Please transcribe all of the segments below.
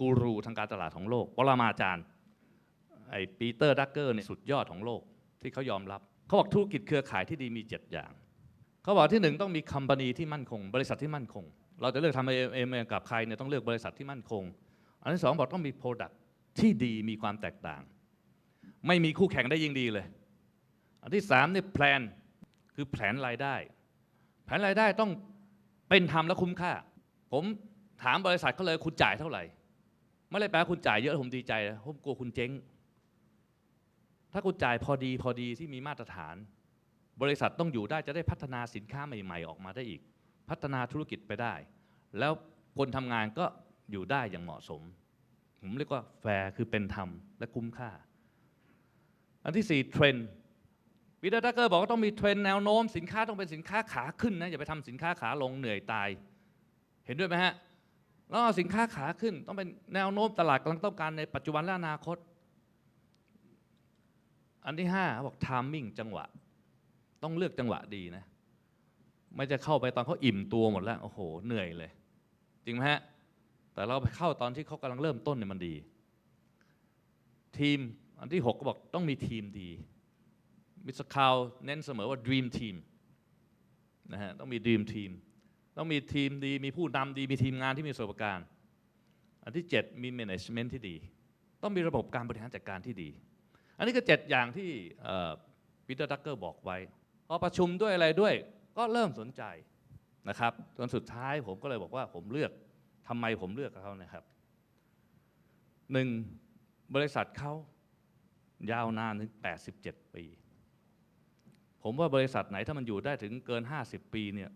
กูรูทางการตลาดของโลกปรมาจารย์ไอ้ปีเตอร์ดักเกอร์เนี่ยสุดยอดของโลกที่เขายอมรับ เขาบอกธุรกิจเครือข่ายที่ดีมี 7 อย่าง เขาบอกที่หนึ่งต้องมีคัม p านีที่มั่นคง บริษัทที่มั่นคง เราจะเลือกทำเอ็มกับใครเนี่ยต้องเลือกบริษัทที่มั่นคง อันที่สองบอกต้องมีโปรดักที่ดีมีความแตกต่าง ไม่มีคู่แข่งได้ยิ่งดีเลย อันที่สามเนี่ยแพลนคือแผนรายได้ แผนรายได้ต้องเป็นธรรมและคุ้มค่า ผมถามบริษัทเขาเลยคุณจ่ายเท่าไหร่ ไม่ได้แปลว่าคุณจ่ายเยอะผมดีใจนะผมกลัวคุณเจ๊ง ถ้าคุณจ่ายพอดีพอดีที่มีมาตรฐาน บริษัทต้องอยู่ได้จะได้พัฒนาสินค้าใหม่ ๆ ออกมาได้อีก พัฒนาธุรกิจไปได้ แล้วคนทำงานก็อยู่ได้อย่างเหมาะสม ผมเรียกว่าแฟร์คือเป็นธรรมและคุ้มค่า อันที่สี่เทรนด์ปีเตอร์ดักเกอร์บอกว่าต้องมีเทรนด์แนวโน้มสินค้าต้องเป็นสินค้าขาขึ้นนะอย่าไปทำสินค้าขาลงเหนื่อยตาย เห็นด้วยไหมฮะ แล้วเอาสินค้าขาขึ้น ต้องเป็นแนวโน้มตลาดกำลังต้องการในปัจจุบันและอนาคต อันที่ห้าบอก timing จังหวะ ต้องเลือกจังหวะดีนะ ไม่จะเข้าไปตอนเขาอิ่มตัวหมดแล้ว โอ้โห เหนื่อยเลย จริงไหมฮะ แต่เราไปเข้าตอนที่เขากำลังเริ่มต้นเนี่ยมันดี ทีมอันที่หกก็บอกต้องมีทีมดีมิสคาวเน้นเสมอว่า Dream Team นะฮะต้องมี Dream Team ต้องมีทีมดีมีผู้นำดีมีทีมงานที่มีประสบการณ์ อันที่ 7 มี management ที่ดี ต้องมีระบบการบริหารจัดการที่ดี อันนี้ก็ 7 อย่างที่ปีเตอร์ดักเกอร์บอกไว้ พอประชุมด้วยอะไรด้วยก็เริ่มสนใจนะครับจนสุดท้ายผมก็เลยบอกว่าผมเลือกทำไมผมเลือกเขานะครับหนึ่งบริษัทเขายาวนานถึง 87 ปี ผมว่าบริษัทไหนถ้ามันอยู่ได้ถึงเกิน 50 ปีเนี่ย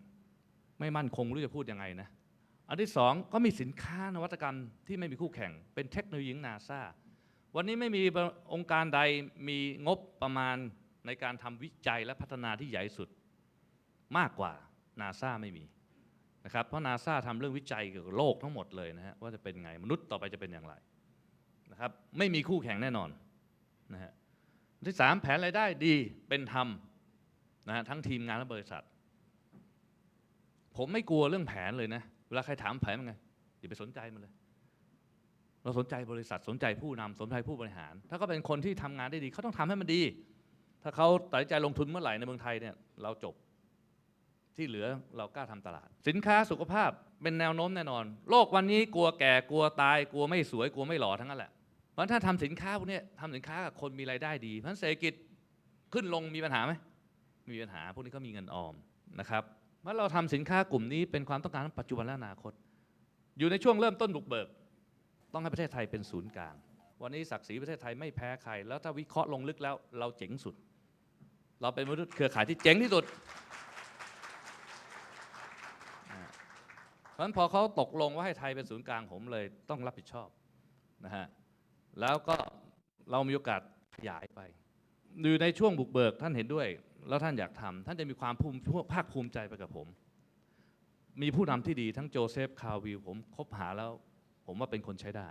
ไม่มั่นคงรู้จะพูดยังไงนะ อันที่สองก็มีสินค้านวัตกรรมที่ไม่มีคู่แข่ง เป็นเทคโนโลยีนาซาวันนี้ไม่มีองค์การใดมีงบประมาณในการทำวิจัยและพัฒนาที่ใหญ่สุดมากกว่านาซาไม่มีนะครับ เพราะนาซาทำเรื่องวิจัยเกี่ยวกับโลกทั้งหมดเลยนะฮะว่าจะเป็นไงมนุษย์ต่อไปจะเป็นอย่างไรนะครับไม่มีคู่แข่งแน่นอนนะฮะอันที่สามแผนรายได้ดีเป็นธรรมนะฮะทั้งทีมงานและบริษัท ผมไม่กลัวเรื่องแผนเลยนะ เวลาใครถามแผนมันไงอย่าไปสนใจมันเลย เราสนใจบริษัทสนใจผู้นำสนใจผู้บริหาร ถ้าเขาเป็นคนที่ทำงานได้ดีเขาต้องทำให้มันดี ถ้าเขาตัดใจลงทุนเมื่อไหร่ในเมืองไทยเนี่ยเราจบที่เหลือเรากล้าทำตลาด สินค้าสุขภาพเป็นแนวโน้มแน่นอน โลกวันนี้กลัวแก่กลัวตาย กลัวไม่สวยกลัวไม่หล่อทั้งนั้นแหละเพราะถ้าทำสินค้าพวกนี้ทำสินค้ากับคนมีรายได้ดีเพราะฉะนั้นเศรษฐกิจขึ้นลงมีปัญหาไหมมีปัญหาพวกนี้ก็มีเงินออมนะครับ เมื่อเราทำสินค้ากลุ่มนี้เป็นความต้องการปัจจุบันและอนาคต อยู่ในช่วงเริ่มต้นบุกเบิก ต้องให้ประเทศไทยเป็นศูนย์กลาง วันนี้ศักดิ์ศรีประเทศไทยไม่แพ้ใคร แล้วถ้าวิเคราะห์ลงลึกแล้ว เราเจ๋งสุด เราเป็นมนุษย์เครือข่ายที่เจ๋งที่สุดเพราะฉะนั้นพอเขาตกลงว่าให้ไทยเป็นศูนย์กลางผมเลยต้องรับผิดชอบนะฮะแล้วก็เรามีโอกาสขยายไป อยู่ในช่วงบุกเบิกท่านเห็นด้วย แล้วท่านอยากทำท่านจะมีความภูมิภาคภูมิใจไปกับผม มีผู้นำที่ดีทั้งโจเซฟคาร์วิลผมคบหาแล้ว ผมว่าเป็นคนใช้ได้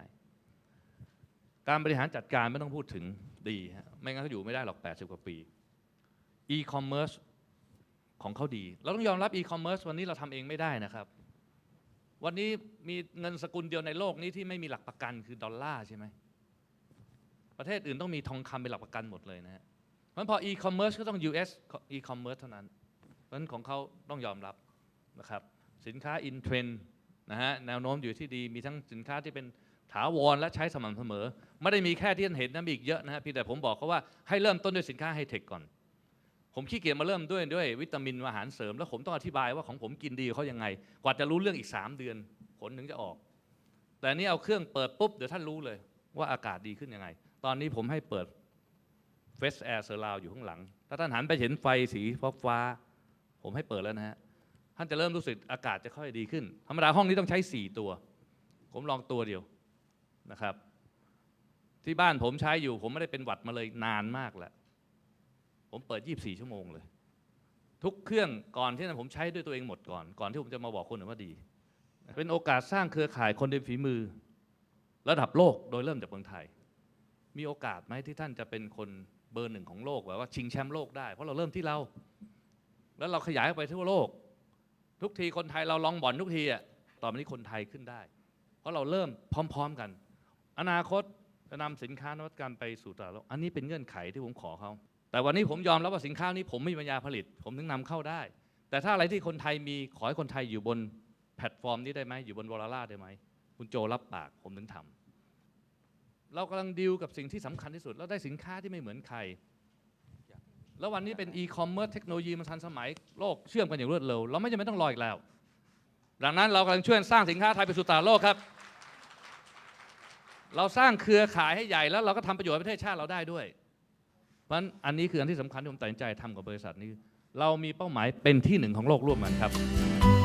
การบริหารจัดการไม่ต้องพูดถึงดีฮะไม่งั้นเขาอยู่ไม่ได้หรอก 80 กว่าปี e-commerce ของเขาดี เราต้องยอมรับ e-commerce วันนี้เราทำเองไม่ได้นะครับ วันนี้มีเงินสกุลเดียวในโลกนี้ที่ไม่มีหลักประกันคือดอลลาร์ใช่ไหม ประเทศอื่นต้องมีทองคำเป็นหลักประกันหมดเลยนะฮะ เพราะฉะนั้นพอ e-commerce ก็ต้อง US e-commerce เท่านั้นเพราะฉะนั้นของเขาต้องยอมรับนะครับสินค้า in trend นะฮะแนวโน้มอยู่ที่ดีมีทั้งสินค้าที่เป็นถาวรและใช้สม่ำเสมอ ไม่ได้มีแค่ที่ท่านเห็นนะมีอีกเยอะนะฮะเพี่แต่ผมบอกเขาว่าให้เริ่มต้นด้วยสินค้าไฮเทคก่อน ผมขี้เกียจมาเริ่มด้วยด้วยวิตามินอาหารเสริม แล้วผมต้องอธิบายว่าของผมกินดีเขายังไง กว่าจะรู้เรื่องอีก 3 เดือนผลถึงจะออก แต่อันนี่เอาเครื่องเปิดปุ๊บเดี๋ยวท่านรู้เลยว่าอากาศดีขึ้นยังไง ตอนนี้ผมให้เปิด เฟสแอร์เซอร์ราวอยู่ข้างหลัง ถ้าท่านหันไปเห็นไฟสีฟ้าฟาผมให้เปิดแล้วนะฮะ ท่านจะเริ่มรู้สึกอากาศจะค่อยดีขึ้น ธรรมดาห้องนี้ต้องใช้ 4 ตัว ผมลองตัวเดียวนะครับ ที่บ้านผมใช้อยู่ ผมไม่ได้เป็นหวัดมาเลยนานมากแล้ว ผมเปิด 24 ชั่วโมงเลย ทุกเครื่องก่อนที่นั้นผมใช้ด้วยตัวเองหมดก่อน ก่อนที่ผมจะมาบอกคนอื่นว่าดี เป็นโอกาสสร้างเครือข่ายคนเดินฝีมือ ระดับโลกโดยเริ่มจากเมืองไทย มีโอกาสไหมที่ท่านจะเป็นคน บอร์หนึ่งของโลกแบบว่าชิงแชมป์โลกได้เพราะเราเริ่มที่เรา แล้วเราขยายไปทั่วโลก ทุกทีคนไทยเราลองบ่อนทุกทีอะตอไปนี้คนไทยขึ้นได้ เพราะเราเริ่มพร้อม ๆกัน อนาคตจะนำสินค้านวัตกรรมไปสู่ตลาดโลกอันนี้เป็นเงื่อนไขที่ผมขอเขาแต่วันนี้ผมยอมรับว่าสินค้านี้ผมไม่มีปัญญาผลิต ผมถึงนำเข้าได้ แต่ถ้าอะไรที่คนไทยมีขอให้คนไทยอยู่บนแพลตฟอร์มนี้ได้ไหมอยู่บนวอลล่าได้ไหมคุณโจรับปากผมถึงทำ เรากำลังดีลกับสิ่งที่สำคัญที่สุดแล้วได้สินค้าที่ไม่เหมือนใคร แล้ววันนี้เป็นอีคอมเมิร์ซเทคโนโลยีมันทันสมัยโลกเชื่อมกันอย่างรวดเร็ว เราไม่จำเป็นต้องรออีกแล้ว ดังนั้นเรากำลังช่วยสร้างสินค้าไทยไปสู่ตลาดโลกครับ เราสร้างเครือข่ายให้ใหญ่แล้วเราก็ทำประโยชน์ให้ประเทศชาติเราได้ด้วย เพราะฉะนั้นอันนี้คืออันที่สำคัญที่ผมตัดสินใจทำกับบริษัทนี้ เรามีเป้าหมายเป็นที่หนึ่งของโลกร่วมกันครับ